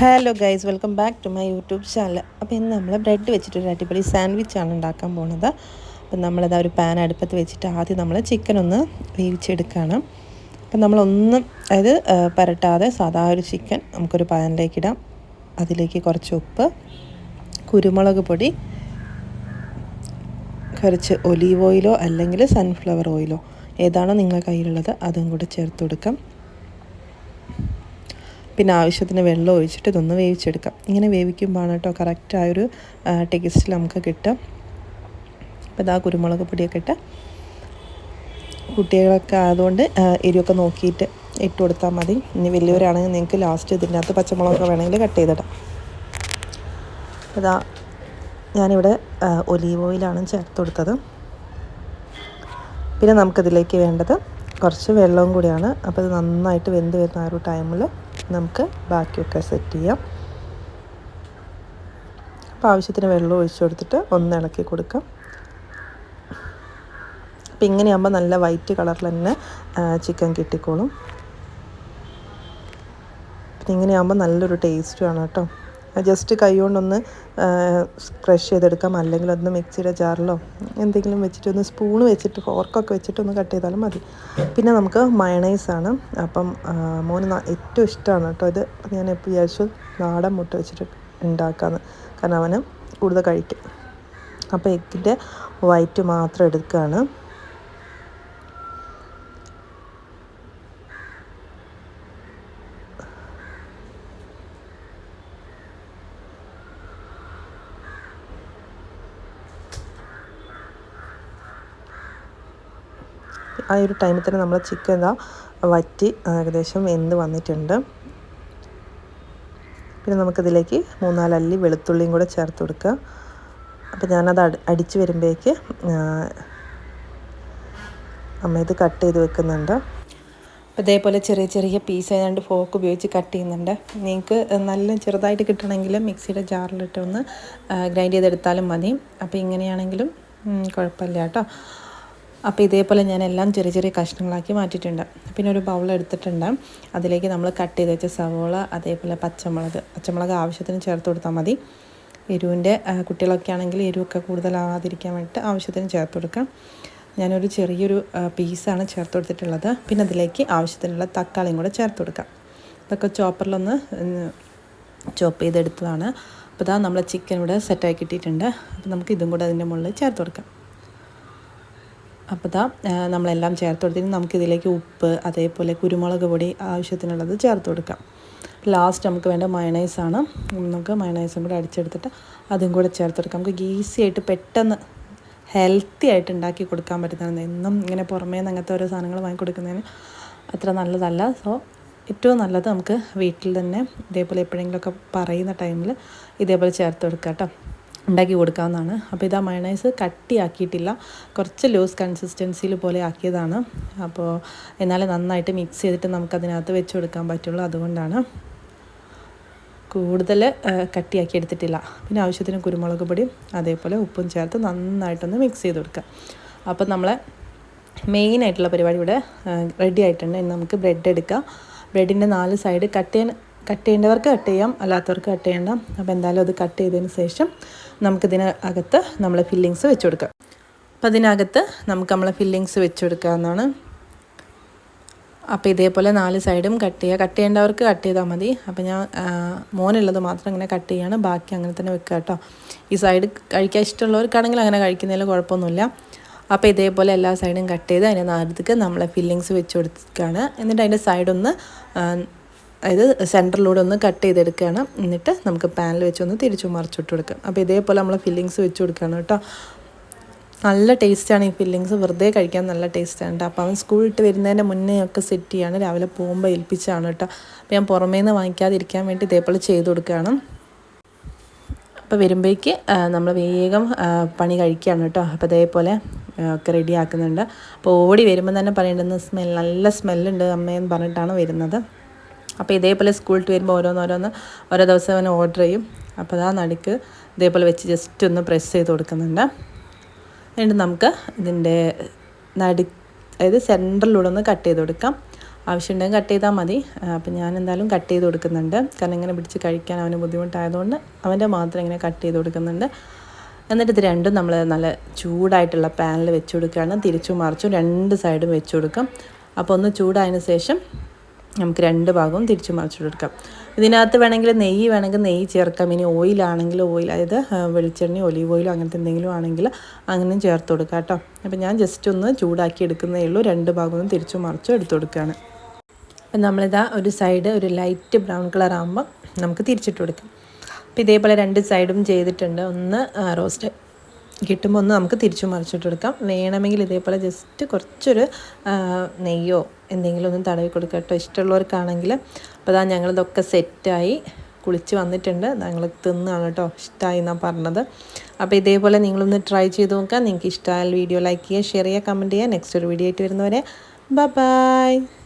Hello guys welcome back to my YouTube channel അപ്പോൾ ഇന്ന് നമ്മൾ ബ്രെഡ് വെച്ചിട്ടൊരു അടിപൊളി സാൻഡ്വിച്ചാണ് ഉണ്ടാക്കാൻ പോകുന്നത് അപ്പം നമ്മളത് ഒരു പാൻ അടുപ്പത്ത് വെച്ചിട്ട് ആദ്യം നമ്മൾ ചിക്കൻ ഒന്ന് വേവിച്ചെടുക്കുകയാണ് അപ്പം നമ്മളൊന്നും അതായത് പരട്ടാതെ സാധാ ഒരു ചിക്കൻ നമുക്കൊരു പാനിലേക്ക് ഇടാം. അതിലേക്ക് കുറച്ച് ഉപ്പ് കുരുമുളക് പൊടി കുറച്ച് ഒലീവ് ഓയിലോ അല്ലെങ്കിൽ സൺഫ്ലവർ ഓയിലോ ഏതാണോ നിങ്ങളുടെ കയ്യിലുള്ളത് അതും കൂടെ ചേർത്ത് കൊടുക്കാം. പിന്നെ ആവശ്യത്തിന് വെള്ളം ഒഴിച്ചിട്ട് ഇതൊന്ന് വേവിച്ചെടുക്കാം. ഇങ്ങനെ വേവിക്കുമ്പോഴാണ് കേട്ടോ കറക്റ്റായൊരു ടേസ്റ്റിൽ നമുക്ക് കിട്ടും അപ്പോൾ ഇതാ കുരുമുളക് പൊടിയൊക്കെ ഇട്ട് കുട്ടികളൊക്കെ ആയതുകൊണ്ട് എരിവൊക്കെ നോക്കിയിട്ട് ഇട്ട് കൊടുത്താൽ മതി. ഇനി വലിയവരാണെങ്കിൽ നിങ്ങൾക്ക് ലാസ്റ്റ് ഇതിന്റെ അകത്ത് പച്ചമുളകൊക്കെ വേണമെങ്കിൽ കട്ട് ചെയ്തിടാം. ഇതാ ഞാനിവിടെ ഒലീവ് ഓയിലാണ് ചേർത്ത് കൊടുത്തത്. പിന്നെ നമുക്കിതിലേക്ക് വേണ്ടത് കുറച്ച് വെള്ളവും കൂടിയാണ്. അപ്പോൾ ഇത് നന്നായിട്ട് വെന്ത് വരുന്ന ആ ഒരു ടൈമിൽ നമുക്ക് ബാക്കിയൊക്കെ സെറ്റ് ചെയ്യാം. അപ്പോൾ ആവശ്യത്തിന് വെള്ളം ഒഴിച്ചു കൊടുത്തിട്ട് ഒന്ന് ഇളക്കി കൊടുക്കാം. അപ്പം ഇങ്ങനെയാകുമ്പോൾ നല്ല വൈറ്റ് കളറിൽ തന്നെ ചിക്കൻ കിട്ടിക്കോളും. ഇങ്ങനെയാകുമ്പോൾ നല്ലൊരു ടേസ്റ്റുമാണ് കേട്ടോ. ജസ്റ്റ് കൈ കൊണ്ടൊന്ന് ക്രഷ് ചെയ്തെടുക്കാം. അല്ലെങ്കിൽ ഒന്ന് മിക്സിയുടെ ജാറിലോ എന്തെങ്കിലും വെച്ചിട്ട് ഒന്ന് സ്പൂൺ വെച്ചിട്ട് ഫോർക്കൊക്കെ വെച്ചിട്ട് ഒന്ന് കട്ട് ചെയ്താലും മതി. പിന്നെ നമുക്ക് മയണൈസാണ് അപ്പം മോന് ഏറ്റവും ഇഷ്ടമാണ് കേട്ടോ ഇത്. ഞാൻ എപ്പോൾ വിചാരിച്ചു നാടൻ മുട്ട വെച്ചിട്ട് ഉണ്ടാക്കാമെന്ന് കാരണം അവന് കൂടുതൽ കഴിക്കും അപ്പോൾ എഗ്ഗിന്റെ വൈറ്റ് മാത്രം എടുക്കുകയാണ് ആ ഒരു ടൈമിൽ തന്നെ നമ്മൾ ചിക്കൻ ഇതാ വറ്റി ഏകദേശം വെന്ത് വന്നിട്ടുണ്ട്. പിന്നെ നമുക്കിതിലേക്ക് മൂന്നാൽ അല്ലി വെളുത്തുള്ളിയും കൂടെ ചേർത്ത് കൊടുക്കുക. അപ്പോൾ ഞാനത് അടി അടിച്ച് വരുമ്പോഴേക്ക് അമ്മ ഇത് കട്ട് ചെയ്ത് വെക്കുന്നുണ്ട്. അപ്പോൾ ഇതേപോലെ ചെറിയ ചെറിയ പീസ് ആയതുകൊണ്ട് ഫോക്ക് ഉപയോഗിച്ച് കട്ട് ചെയ്യുന്നുണ്ട്. നിങ്ങൾക്ക് നല്ല ചെറുതായിട്ട് കിട്ടണമെങ്കിൽ മിക്സിയുടെ ജാറിലിട്ട് ഒന്ന് ഗ്രൈൻഡ് ചെയ്തെടുത്താലും മതി. അപ്പോൾ ഇങ്ങനെയാണെങ്കിലും കുഴപ്പമില്ല കേട്ടോ. അപ്പോൾ ഇതേപോലെ ഞാൻ എല്ലാം ചെറിയ ചെറിയ കഷ്ണങ്ങളാക്കി മാറ്റിയിട്ടുണ്ട്. പിന്നെ ഒരു ബൗൾ എടുത്തിട്ടുണ്ട്. അതിലേക്ക് നമ്മൾ കട്ട് ചെയ്ത് വെച്ച സവോള അതേപോലെ പച്ചമുളക്. പച്ചമുളക് ആവശ്യത്തിന് ചേർത്ത് കൊടുത്താൽ മതി. എരിവിന്റെ കുട്ടികളൊക്കെ ആണെങ്കിൽ എരിവൊക്കെ കൂടുതലാവാതിരിക്കാൻ വേണ്ടിയിട്ട് ആവശ്യത്തിന് ചേർത്ത് കൊടുക്കാം. ഞാനൊരു ചെറിയൊരു പീസാണ് ചേർത്ത് കൊടുത്തിട്ടുള്ളത്. പിന്നെ അതിലേക്ക് ആവശ്യത്തിനുള്ള തക്കാളിയും കൂടെ ചേർത്ത് കൊടുക്കാം. ഇതൊക്കെ ചോപ്പറിലൊന്ന് ചോപ്പ് ചെയ്തെടുത്തതാണ്. അപ്പോൾ ഇതാ നമ്മളെ ചിക്കൻ ഇവിടെ സെറ്റായി കിട്ടിയിട്ടുണ്ട്. അപ്പോൾ നമുക്ക് ഇതും കൂടെ അതിന്റെ മുകളിൽ ചേർത്ത് കൊടുക്കാം. അപ്പോൾ ഇതാ നമ്മളെല്ലാം ചേർത്ത് കൊടുത്തിട്ട് നമുക്കിതിലേക്ക് ഉപ്പ് അതേപോലെ കുരുമുളക് പൊടി ആവശ്യത്തിനുള്ളത് ചേർത്ത് കൊടുക്കാം. ലാസ്റ്റ് നമുക്ക് വേണ്ട മയണൈസാണ് നമുക്ക് മയണൈസും കൂടെ അടിച്ചെടുത്തിട്ട് അതും കൂടെ ചേർത്ത് കൊടുക്കാം. നമുക്ക് ഈസി ആയിട്ട് പെട്ടെന്ന് ഹെൽത്തി ആയിട്ട് ഉണ്ടാക്കി കൊടുക്കാൻ പറ്റുന്നതാണ്. എന്നും ഇങ്ങനെ പുറമേ നിന്ന് അങ്ങനത്തെ ഓരോ സാധനങ്ങൾ വാങ്ങിക്കൊടുക്കുന്നതിന് അത്ര നല്ലതല്ല. സോ ഏറ്റവും നല്ലത് നമുക്ക് വീട്ടിൽ തന്നെ ഇതേപോലെ എപ്പോഴെങ്കിലുമൊക്കെ പറയുന്ന ടൈമിൽ ഇതേപോലെ ചേർത്ത് കൊടുക്കാം കേട്ടോ ഉണ്ടാക്കി കൊടുക്കാവുന്നതാണ്. അപ്പോൾ ഇതാ മയണൈസ് കട്ടിയാക്കിയിട്ടില്ല. കുറച്ച് ലൂസ് കൺസിസ്റ്റൻസിയിൽ പോലെ ആക്കിയതാണ്. അപ്പോൾ എന്നാലും നന്നായിട്ട് മിക്സ് ചെയ്തിട്ട് നമുക്കതിനകത്ത് വെച്ച് കൊടുക്കാൻ പറ്റുള്ളൂ. അതുകൊണ്ടാണ് കൂടുതൽ കട്ടിയാക്കി എടുത്തിട്ടില്ല. പിന്നെ ആവശ്യത്തിന് കുരുമുളക് പൊടി അതേപോലെ ഉപ്പും ചേർത്ത് നന്നായിട്ടൊന്ന് മിക്സ് ചെയ്ത് കൊടുക്കുക. അപ്പം നമ്മളെ മെയിൻ ആയിട്ടുള്ള പരിപാടി ഇവിടെ റെഡി ആയിട്ടുണ്ട്. ഇനി നമുക്ക് ബ്രെഡ് എടുക്കാം. ബ്രെഡിന്റെ നാല് സൈഡ് കട്ട് ചെയ്യാൻ കട്ട് ചെയ്യേണ്ടവർക്ക് കട്ട് ചെയ്യാം അല്ലാത്തവർക്ക് കട്ട് ചെയ്യണ്ട. അപ്പോൾ എന്തായാലും അത് കട്ട് ചെയ്തതിന് ശേഷം നമുക്കിതിന് അകത്ത് നമ്മൾ ഫില്ലിങ്സ് വെച്ച് കൊടുക്കാം. അപ്പം അതിനകത്ത് നമുക്ക് നമ്മളെ ഫില്ലിങ്സ് വെച്ച് കൊടുക്കാവുന്നതാണ് അപ്പോൾ ഇതേപോലെ നാല് സൈഡും കട്ട് ചെയ്യുക. കട്ട് ചെയ്യേണ്ടവർക്ക് കട്ട് ചെയ്താൽ മതി. അപ്പോൾ ഞാൻ മോനുള്ളത് മാത്രം ഇങ്ങനെ കട്ട് ചെയ്യാണ്. ബാക്കി അങ്ങനെ തന്നെ വെക്കുക കേട്ടോ. ഈ സൈഡ് കഴിക്കാൻ ഇഷ്ടമുള്ളവർക്കാണെങ്കിൽ അങ്ങനെ കഴിക്കുന്നതിൽ കുഴപ്പമൊന്നുമില്ല. അപ്പോൾ ഇതേപോലെ എല്ലാ സൈഡും കട്ട് ചെയ്ത് അതിന്റെ നാലത്തേക്ക് നമ്മളെ ഫില്ലിങ്സ് വെച്ച് കൊടുക്കുകയാണ്. എന്നിട്ട് അതിന്റെ സൈഡൊന്ന് അതായത് സെന്ററിലൂടെ ഒന്ന് കട്ട് ചെയ്തെടുക്കുകയാണ്. എന്നിട്ട് നമുക്ക് പാനിൽ വെച്ചൊന്ന് തിരിച്ചു മറിച്ചിട്ട് കൊടുക്കാം. അപ്പോൾ ഇതേപോലെ നമ്മൾ ഫില്ലിങ്സ് വെച്ച് കൊടുക്കുകയാണ് കേട്ടോ. നല്ല ടേസ്റ്റാണ് ഈ ഫില്ലിങ്സ് വെറുതെ കഴിക്കാൻ നല്ല ടേസ്റ്റാണ് കേട്ടോ. അപ്പോൾ അവൻ സ്കൂൾ ഇട്ട് വരുന്നതിന്റെ മുന്നേ ഒക്കെ സെറ്റ് ചെയ്യാണ്. രാവിലെ പോകുമ്പോൾ ഏൽപ്പിച്ചാണ് കേട്ടോ. അപ്പോൾ ഞാൻ പുറമേ നിന്ന് വാങ്ങിക്കാതിരിക്കാൻ വേണ്ടി ഇതേപോലെ ചെയ്ത് കൊടുക്കുകയാണ്. അപ്പോൾ വരുമ്പോഴേക്ക് നമ്മൾ വേഗം പണി കഴിക്കുകയാണ് കേട്ടോ. അപ്പോൾ ഇതേപോലെ ഒക്കെ റെഡി ആക്കുന്നുണ്ട്. അപ്പോൾ ഓടി വരുമ്പോൾ തന്നെ പറയേണ്ടുന്ന സ്മെൽ നല്ല സ്മെല്ലുണ്ട് അമ്മയെന്ന് പറഞ്ഞിട്ടാണ് വരുന്നത്. അപ്പോൾ ഇതേപോലെ സ്കൂളിൽ വരുമ്പോൾ ഓരോന്നോരോന്ന് ഓരോ ദിവസം അവൻ ഓർഡർ ചെയ്യും. അപ്പോൾ അതാ നടുക്ക് ഇതേപോലെ വെച്ച് ജസ്റ്റ് ഒന്ന് പ്രസ് ചെയ്ത് കൊടുക്കുന്നുണ്ട്. എന്നിട്ട് നമുക്ക് ഇതിന്റെ നടു അതായത് സെന്ററിലൂടെ ഒന്ന് കട്ട് ചെയ്ത് കൊടുക്കാം. ആവശ്യമുണ്ടെങ്കിൽ കട്ട് ചെയ്താൽ മതി. അപ്പം ഞാൻ എന്തായാലും കട്ട് ചെയ്ത് കൊടുക്കുന്നുണ്ട്. കാരണം ഇങ്ങനെ പിടിച്ച് കഴിക്കാൻ അവന് ബുദ്ധിമുട്ടായതുകൊണ്ട് അവന്റെ മാത്രം ഇങ്ങനെ കട്ട് ചെയ്ത് കൊടുക്കുന്നുണ്ട്. എന്നിട്ട് ഇത് രണ്ടും നമ്മൾ നല്ല ചൂടായിട്ടുള്ള പാനിൽ വെച്ച് കൊടുക്കുകയാണ്. തിരിച്ചും മറിച്ചും രണ്ട് സൈഡും വെച്ച് കൊടുക്കും. അപ്പോൾ ഒന്ന് ചൂടായതിന് ശേഷം നമുക്ക് രണ്ട് ഭാഗവും തിരിച്ചു മറിച്ചിട്ടെടുക്കാം ഇതിനകത്ത് വേണമെങ്കിൽ നെയ്യ് വേണമെങ്കിൽ നെയ്യ് ചേർക്കാം. ഇനി ഓയിലാണെങ്കിൽ ഓയിൽ അതായത് വെളിച്ചെണ്ണ ഒലീവ് ഓയിലോ അങ്ങനത്തെ എന്തെങ്കിലും ആണെങ്കിൽ അങ്ങനെയും ചേർത്ത് കൊടുക്കാം കേട്ടോ. അപ്പോൾ ഞാൻ ജസ്റ്റ് ഒന്ന് ചൂടാക്കി എടുക്കുന്നേ ഉള്ളൂ. രണ്ട് ഭാഗവും തിരിച്ചു മറിച്ചും എടുത്ത് കൊടുക്കുകയാണ്. അപ്പം നമ്മളിതാ ഒരു സൈഡ് ഒരു ലൈറ്റ് ബ്രൗൺ കളർ ആകുമ്പോൾ നമുക്ക് തിരിച്ചിട്ട് കൊടുക്കാം. അപ്പോൾ ഇതേപോലെ രണ്ട് സൈഡും ചെയ്തിട്ടുണ്ട്. ഒന്ന് റോസ്റ്റ് കിട്ടുമ്പോൾ ഒന്ന് നമുക്ക് തിരിച്ചു മറിച്ചിട്ട് കൊടുക്കാം വേണമെങ്കിൽ ഇതേപോലെ ജസ്റ്റ് കുറച്ചൊരു നെയ്യോ എന്തെങ്കിലും ഒന്ന് തടവി കൊടുക്കാം കേട്ടോ. ഇഷ്ടമുള്ളവർക്കാണെങ്കിൽ. അപ്പോൾ അതാ ഞങ്ങളിതൊക്കെ സെറ്റായി. കുളിച്ച് വന്നിട്ടുണ്ട്. ഞങ്ങൾ തിന്നാണ് കേട്ടോ. ഇഷ്ടമായി എന്നാണ് പറഞ്ഞത്. അപ്പോൾ ഇതേപോലെ നിങ്ങളൊന്ന് ട്രൈ ചെയ്ത് നോക്കാം നിങ്ങൾക്ക് ഇഷ്ടമായാൽ വീഡിയോ ലൈക്ക് ചെയ്യുക ഷെയർ ചെയ്യുക കമന്റ് ചെയ്യുക. നെക്സ്റ്റ് ഒരു വീഡിയോ ആയിട്ട് വരുന്നവരെ. ബൈ.